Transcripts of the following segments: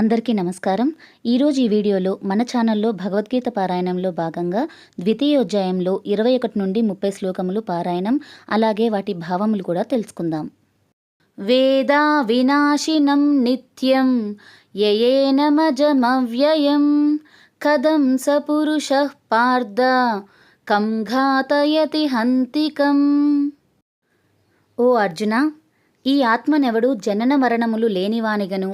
అందరికీ నమస్కారం. ఈరోజు ఈ వీడియోలో మన ఛానల్లో భగవద్గీత పారాయణంలో భాగంగా ద్వితీయోధ్యాయంలో ఇరవై ఒకటి నుండి ముప్పై శ్లోకములు పారాయణం అలాగే వాటి భావములు కూడా తెలుసుకుందాం. వేదా వినాశినం నిత్యం యయేనమజమవ్యయం కదం స పురుష పార్థ కం ఘాతయతి హంతికం. ఓ అర్జున ఈ ఆత్మనెవడు జనన మరణములు లేనివానిగను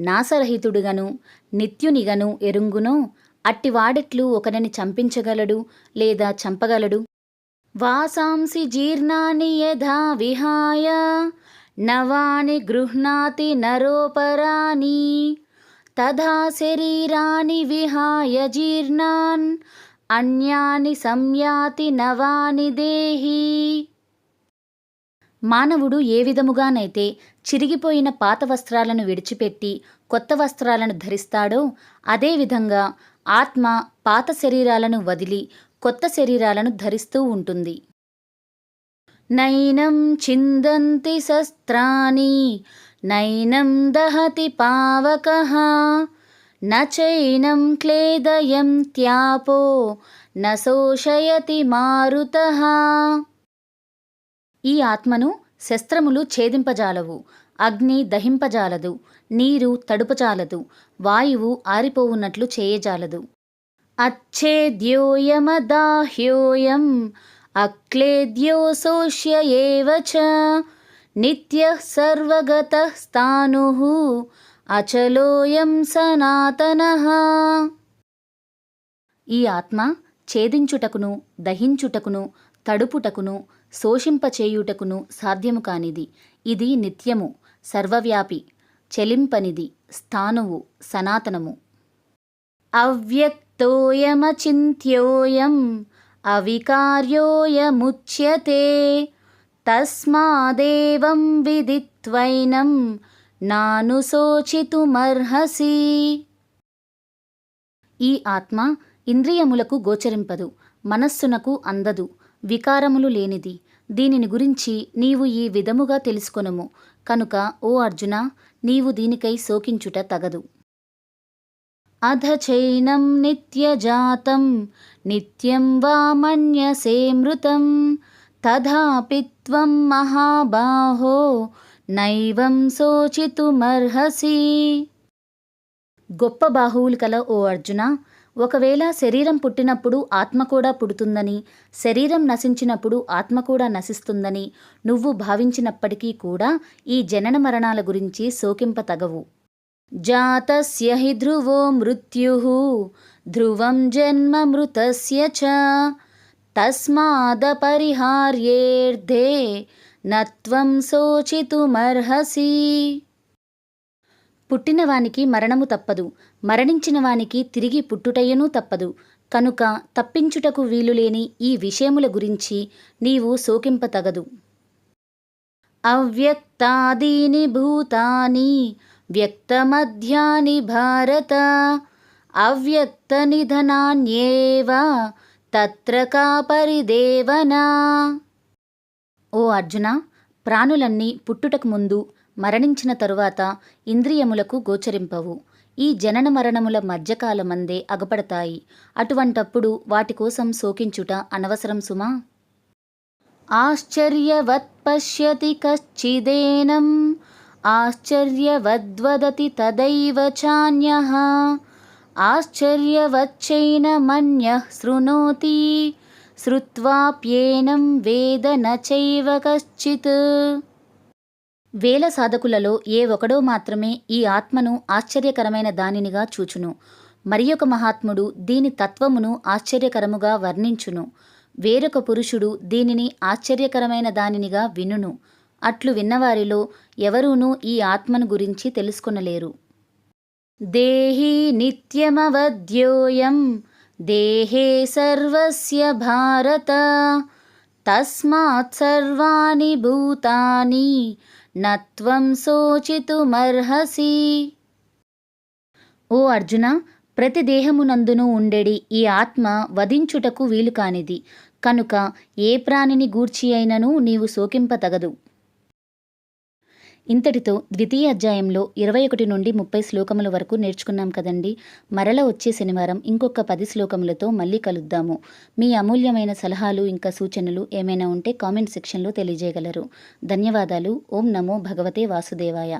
నాసరహితుడుగను నిత్యునిగను ఎరుంగునో అట్టివాడెట్లు ఒకరిని చంపించగలడు లేదా చంపగలడు? వాసాంసి జీర్ణాని యథా విహాయ నవాని గృహ్ణాతి నరోపరాని తథా శరీరాని విహాయ జీర్ణాన్ అన్యాని సంయాతి నవాని దేహి. మానవుడు ఏ విధముగానైతే చిరిగిపోయిన పాత వస్త్రాలను విడిచిపెట్టి కొత్త వస్త్రాలను ధరిస్తాడో అదేవిధంగా ఆత్మ పాత శరీరాలను వదిలి కొత్త శరీరాలను ధరిస్తూ ఉంటుంది. నైనం చిందంతి శస్త్రాని నైనం దహతి పావక నైనం క్లేదయం త్యాపో నశోషయతి మారుత. ఈ ఆత్మను శస్త్రములు ఛేదింపజాలవు. అగ్ని దహింపజాలదు. నీరు తడుపజాలదు. వాయువు ఆరిపోవున్నట్లు చేయజాలదు. అచ్చేద్యోయమదాహ్యోయం అక్లేద్యోశోష్య ఏవచ నిత్య సర్వగత స్థాను అచలోయం సనాతన. ఈ ఆత్మ ఛేదించుటకును దహించుటకును తడుపుటకును శోషింపచేయుటకును సాధ్యము కానిది. ఇది నిత్యము సర్వవ్యాపి చెలింపనిది స్థానువు సనాతనము. అవ్యక్తోయమచింత్యోయం అవికార్యోయముచ్యతే తస్మాదేవం విదిత్వైనం నానుశోచితుమర్హసి ఈ ఆత్మ ఇంద్రియములకు గోచరింపదు మనస్సునకు అందదు. వికారములు లేనిది. దీనిని గురించి నీవు ఈ విధముగా తెలుసుకొనుము. కనుక ఓ అర్జున నీవు దీనికై శోకించుట తగదు. అధ చైనం నిత్యజాతం నిత్యం వా మన్యసే మృతం. తథాపి మహాబాహో నైవం శోచితుమర్హసి. గొప్ప బాహువులు కల ఓ అర్జున ఒకవేళ శరీరం పుట్టినప్పుడు ఆత్మ కూడా పుడుతుందని శరీరం నశించినప్పుడు ఆత్మ కూడా నశిస్తుందని నువ్వు భావించినప్పటికీ కూడా ఈ జనన మరణాల గురించి శోకింపతగవు. జాతస్య హి ధ్రువో మృత్యు ధ్రువం జన్మ మృతస్య చ తస్మాదపరిహార్యేర్ధే నత్వం శోచితుమర్హసి. పుట్టినవానికి మరణము తప్పదు. మరణించిన వానికి తిరిగి పుట్టుటయ్యనూ తప్పదు. కనుక తప్పించుటకు వీలులేని ఈ విషయముల గురించి నీవు శోకింపతగదు. అవ్యక్తాదీని భూతాని వ్యక్తమధ్యాని భారత అవ్యక్త నిధనాన్యేవ తత్ర కా పరిదేవనా ఓ అర్జున ప్రాణులన్నీ పుట్టుటకు ముందు మరణించిన తరువాత ఇంద్రియములకు గోచరింపవు. ఈ జనన మరణముల మధ్యకాలమందే అగపడతాయి. అటువంటప్పుడు వాటి కోసం శోకించుట అనవసరం సుమా? ఆశ్చర్యవత్ పశ్యతి కశ్చిదేనం ఆశ్చర్యవద్వదతి తదైవ చాన్య ఆశ్చర్యవచ్చైన మన్య శృణోతి శ్రుత్వాప్యేనం వేద నచైవ కశ్చిత్. వేల సాధకులలో ఏ ఒకడో మాత్రమే ఈ ఆత్మను ఆశ్చర్యకరమైన దానినిగా చూచును. మరియొక మహాత్ముడు దీని తత్వమును ఆశ్చర్యకరముగా వర్ణించును. వేరొక పురుషుడు దీనిని ఆశ్చర్యకరమైన దానినిగా వినును. అట్లు విన్నవారిలో ఎవరూనూ ఈ ఆత్మను గురించి తెలుసుకొనలేరు. దేహి నిత్యమవద్యోయం దేహే సర్వస్య భారత తస్మాత్ సర్వాణి భూతాని నత్వం శోచితుమర్హసి. ఓ అర్జున ప్రతి దేహమునందును ఉండెడి ఈ ఆత్మ వధించుటకు వీలు కానిది కనుక ఏ ప్రాణిని గూర్చి అయినను నీవు శోకింపతగదు ఇంతటితో ద్వితీయ అధ్యాయంలో ఇరవై ఒకటి నుండి ముప్పై శ్లోకముల వరకు నేర్చుకున్నాం కదండి. మరల వచ్చే శనివారం ఇంకొక పది శ్లోకములతో మళ్ళీ కలుద్దాము. మీ అమూల్యమైన సలహాలు ఇంకా సూచనలు ఏమైనా ఉంటే కామెంట్ సెక్షన్లో తెలియజేయగలరు. ధన్యవాదాలు. ఓం నమో భగవతే వాసుదేవాయ.